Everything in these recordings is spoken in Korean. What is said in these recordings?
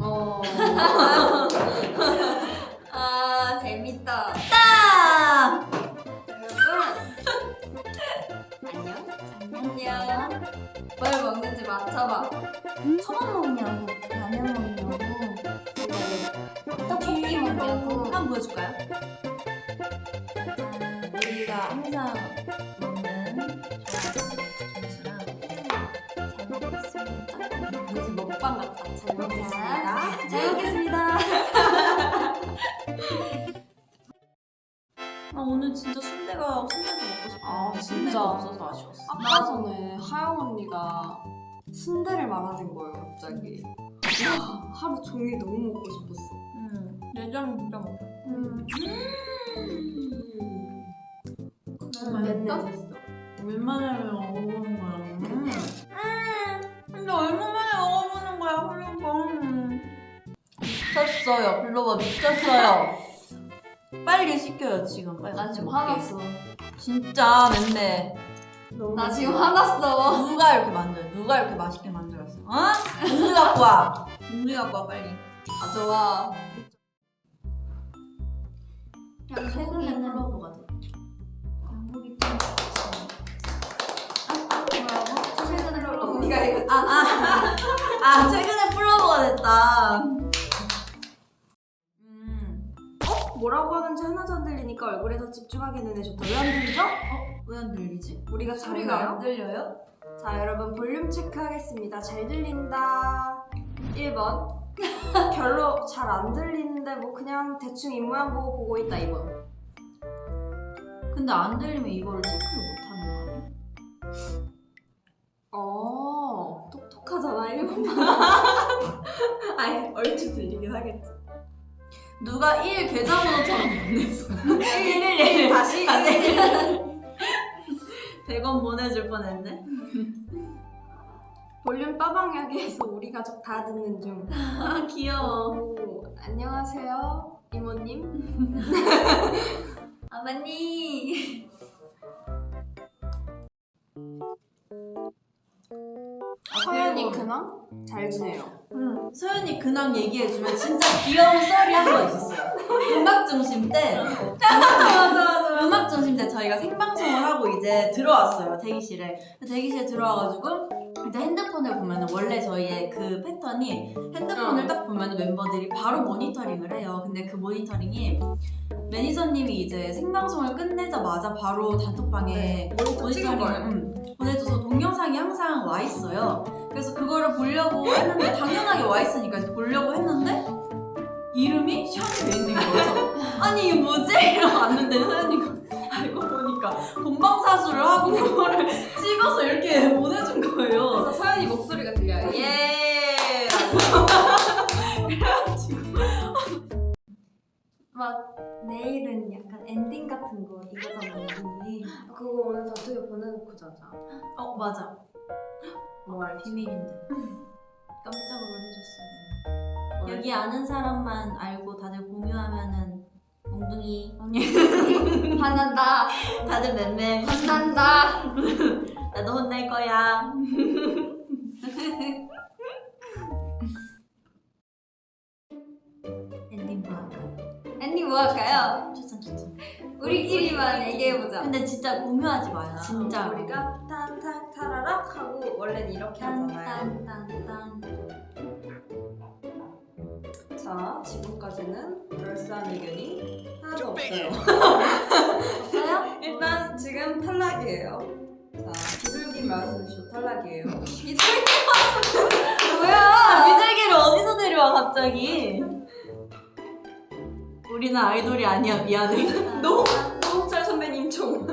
어. 아 재밌다. 딱! 여러분 안녕. 안녕. 뭘 먹는지 맞춰봐. 초밥 먹냐고, 라면 먹냐고, 떡볶이 먹냐고. 한번 보여줄까요? 아, 우리가 항상 먹는 잘 먹겠습니다. 잘 먹겠습니다. 아 오늘 진짜 순대가 순대도 먹고 싶어. 아, 진짜? 순대가 없어서 아쉬웠어. 아까 전에 하영 언니가 순대를 말하는 거예요, 갑자기. 와, 하루 종일 너무 먹고 싶었어. 음, 내장 진짜 먹고. 음. 음, 맵다? 얼마나 먹 미쳤어요, 블로버 미쳤어요. 빨리 시켜요, 지금. 빨리. 나 지금. 화났어. 진짜 맵네. 나 지금 화났어. 누가 이렇게 만들어? 누가 이렇게 맛있게 만들었어? 어? 공주 갖고 와. 공주 갖고 와, 빨리. 아 좋아. 그냥 최근에는- 플로버가 돼. 양고기 좀 뭐라고? 최근에 언니가 이거 아, 아, 아, 최근에 플로버가 됐다. 뭐라고 하는지 하나도 안 들리니까 얼굴에 더 집중하게 해줬다. 왜 안 들리죠? 왜안 들리지? 우리가 소리가 안 잘나요? 들려요? 자, 여러분 볼륨 체크하겠습니다. 잘 들린다. 1번. 별로 잘 안 들리는데 뭐 그냥 대충 입모양 보고 보고 있다 2번. 근데 안 들리면 이거를 체크를 못 하는 거야. 어, 똑똑하잖아 1번만. 아니, 얼추 들리긴 하겠지. 누가 1 계좌번호처럼 보냈어. 111 다시 다시 100원 보내줄 뻔했네. 볼륨 빠방야기에서 우리 가족 다 듣는 중. 아 귀여워. 오, 안녕하세요, 이모님. 아버님. 서 연이 근황 잘 지내요. 응. 소연이 근황 얘기해주면 진짜 귀여운 썰이 한 번 있었어요. 음악 중심 때. 저희가 생방송을 하고 이제 들어왔어요, 대기실에. 대기실에 들어와가지고 이제 핸드폰을 보면 원래 저희의 그 패턴이 핸드폰을 어. 딱 보면 멤버들이 바로 모니터링을 해요. 근데 그 모니터링이 매니저님이 이제 생방송을 끝내자마자 바로 단톡방에 네, 모니터링을. 음, 보내줘서 동영상이 항상 와 있어요. 그래서 그거를 보려고 했는데 당연하게 와 있으니까 보려고 했는데 이름이 돼 있는 거예요. 아니 이게 뭐지? 이러고 왔는데 서연이가 본방사수를 하고 그거를 찍어서 이렇게 보내준 거예요. 그래서 서연이 목소리가 들려요. 예. 막 내일은 약간 엔딩 같은 거 이거잖아요, 언니. 그거 오늘 다투게 보내놓고 자자. 어 맞아. 뭐 알지? 비밀인데. 깜짝으로 해줬어요. 여기 아는 사람만 알고 다들 공유하면은 몽둥이 화난다. 다들 맴맴 혼난다. 나도 혼낼 거야. 엔딩 뭐 할까요? 엔딩 뭐 할까요? 추천 추천. 우리끼리만 얘기해보자. 근데 진짜 공유하지 마요. 진짜 우리가 탕탕 타라락 하고 원래는 이렇게 하잖아요. 딴딴 딴. 자, 지금까지는 그럴싸한 의견이 하나도 없어요. 없어요? 일단 지금 탈락이에요. 자, 비둘기 마술쇼 탈락이에요. 아, 미들기를 어디서 데려와 갑자기? 우리는 아이돌이 아니야 미안해. 노 노홍철 선배님 총.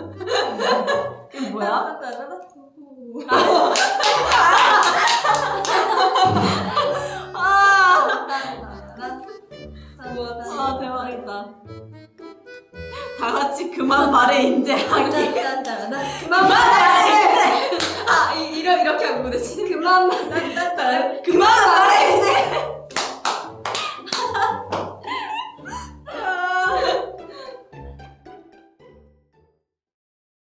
이게 뭐야? 다 같이 그만 말해 이제 하기. 그만 말해. 아, 이, 이러 이렇게 하고 그러지. 그만 말해. 그만